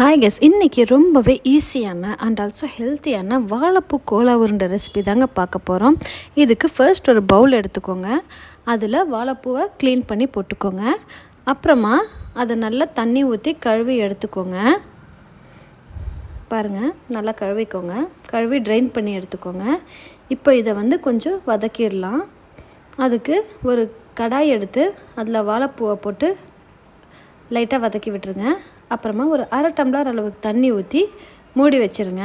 Hi guess இன்றைக்கி ரொம்பவே ஈஸியான அண்ட் ஆல்சோ ஹெல்த்தியான வாழைப்பூ கோலா உருண்டை ரெசிபி தாங்க பார்க்க போகிறோம் இதுக்கு ஃபர்ஸ்ட் ஒரு பவுல் எடுத்துக்கோங்க. அதில் வாழைப்பூவை க்ளீன் பண்ணி போட்டுக்கோங்க. அப்புறமா அதை நல்லா தண்ணி ஊற்றி கழுவி எடுத்துக்கோங்க. பாருங்கள் நல்லா கழுவிக்கோங்க. கழுவி ட்ரைன் பண்ணி எடுத்துக்கோங்க. இப்போ இதை வந்து கொஞ்சம் வதக்கிடலாம். அதுக்கு ஒரு கடாய் எடுத்து அதில் வாழைப்பூவை போட்டு லைட்டாக வதக்கி விட்டுருங்க. அப்புறமா ஒரு அரை டம்ளர் அளவுக்கு தண்ணி ஊற்றி மூடி வச்சுருங்க.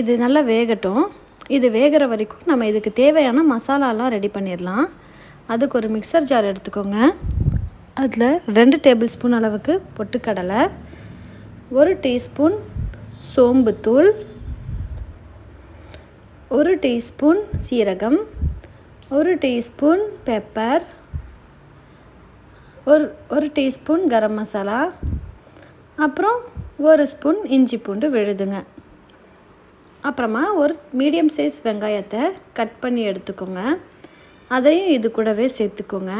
இது நல்லா வேகட்டும். இது வேகிற வரைக்கும் நம்ம இதுக்கு தேவையான மசாலாலாம் ரெடி பண்ணிடலாம் அதுக்கு ஒரு மிக்சர் ஜார் எடுத்துக்கோங்க. அதில் ரெண்டு டேபிள் ஸ்பூன் அளவுக்கு பொட்டுக்கடலை ஒரு டீஸ்பூன் சோம்புத்தூள் ஒரு டீஸ்பூன் சீரகம் ஒரு டீஸ்பூன் பெப்பர் ஒரு ஒரு டீஸ்பூன் கரம் மசாலா அப்புறம் ஒரு ஸ்பூன் இஞ்சி பூண்டு விழுதுங்க. அப்புறமா ஒரு மீடியம் சைஸ் வெங்காயத்தை கட் பண்ணி எடுத்துக்கோங்க. அதையும் இது கூடவே சேர்த்துக்கோங்க.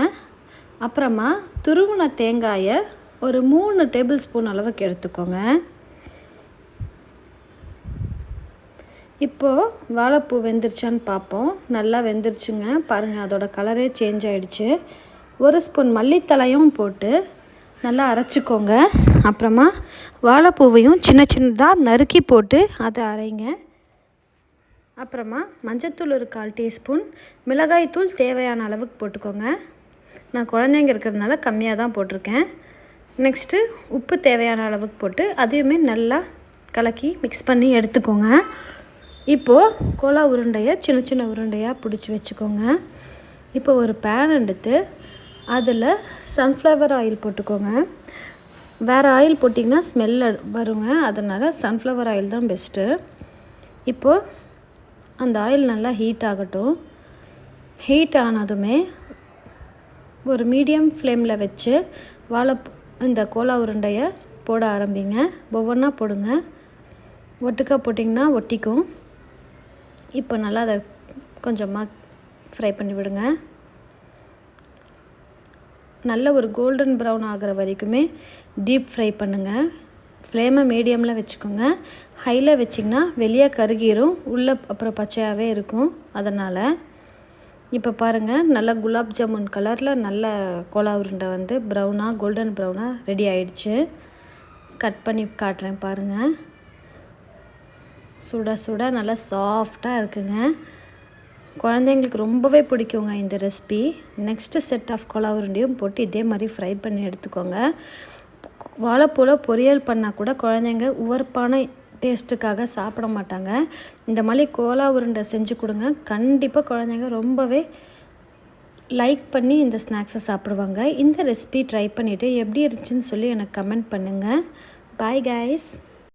அப்புறமா துருவின தேங்காயை ஒரு மூணு டேபிள் ஸ்பூன் அளவுக்கு எடுத்துக்கோங்க. இப்போது வாழைப்பூ வெந்துருச்சான்னு பார்ப்போம். நல்லா வெந்துருச்சுங்க. பாருங்கள் அதோட கலரே சேஞ்ச் ஆகிடுச்சு ஒரு ஸ்பூன் மல்லித்தலையும் போட்டு நல்லா அரைச்சிக்கோங்க. அப்புறமா வாழைப்பூவையும் சின்ன சின்னதாக நறுக்கி போட்டு அதை அரைங்க. அப்புறமா மஞ்சத்தூள் ஒரு கால் டீஸ்பூன் மிளகாய்த்தூள் தேவையான அளவுக்கு போட்டுக்கோங்க. நான் குழந்தைங்க இருக்கிறதுனால கம்மியாக தான் போட்டிருக்கேன். நெக்ஸ்ட்டு உப்பு தேவையான அளவுக்கு போட்டு அதையுமே நல்லா கலக்கி மிக்ஸ் பண்ணி எடுத்துக்கோங்க. இப்போது கோலா உருண்டையை சின்ன சின்ன உருண்டையாக பிடிச்சி வச்சுக்கோங்க. இப்போ ஒரு பேன் எடுத்து அதில் சன்ஃப்ளவர் ஆயில் போட்டுக்கோங்க. வேறு ஆயில் போட்டிங்கன்னா ஸ்மெல் வருங்க. அதனால் சன்ஃப்ளவர் ஆயில் தான் பெஸ்ட்டு இப்போது அந்த ஆயில் நல்லா ஹீட் ஆகட்டும். ஹீட் ஆனதுமே ஒரு மீடியம் ஃப்ளேமில் வச்சு வாழை இந்த கோலா உருண்டையை போட ஆரம்பிங்க. ஒவ்வொன்றா போடுங்க. ஒட்டுக்கா போட்டிங்கன்னா ஒட்டிக்கும். இப்போ நல்லா அதை கொஞ்சமாக ஃப்ரை பண்ணி விடுங்க. நல்ல ஒரு கோல்டன் ப்ரௌன் ஆகிற வரைக்குமே டீப் ஃப்ரை பண்ணுங்கள் ஃப்ளேமை மீடியமில் வச்சுக்கோங்க. ஹையில் வச்சிங்கன்னா வெளியே கருகிரும் உள்ளே அப்புறம் பச்சையாகவே இருக்கும். அதனால் இப்போ பாருங்கள் நல்லா குலாப் ஜாமுன் கலரில் நல்ல கோலா உருண்டை வந்து ப்ரௌனாக கோல்டன் ப்ரௌனாக ரெடி ஆயிடுச்சு. கட் பண்ணி காட்டுறேன் பாருங்கள் சுட சுட நல்லா சாஃப்டாக இருக்குங்க. குழந்தைங்களுக்கு ரொம்பவே பிடிக்குங்க இந்த ரெசிபி நெக்ஸ்ட்டு செட் ஆஃப் கோலா உருண்டையும் போட்டு இதே மாதிரி ஃப்ரை பண்ணி எடுத்துக்கோங்க. வாழைப்பூவில் பொரியல் பண்ணால் கூட குழந்தைங்க உவர்ப்பான டேஸ்ட்டுக்காக சாப்பிட மாட்டாங்க. இந்த மாதிரி கோலா உருண்டை செஞ்சு கொடுங்க. கண்டிப்பாக குழந்தைங்க ரொம்பவே லைக் பண்ணி இந்த ஸ்நாக்ஸை சாப்பிடுவாங்க. இந்த ரெசிபி ட்ரை பண்ணிவிட்டு எப்படி இருந்துச்சுன்னு சொல்லி எனக்கு கமெண்ட் பண்ணுங்கள் பாய் கைஸ்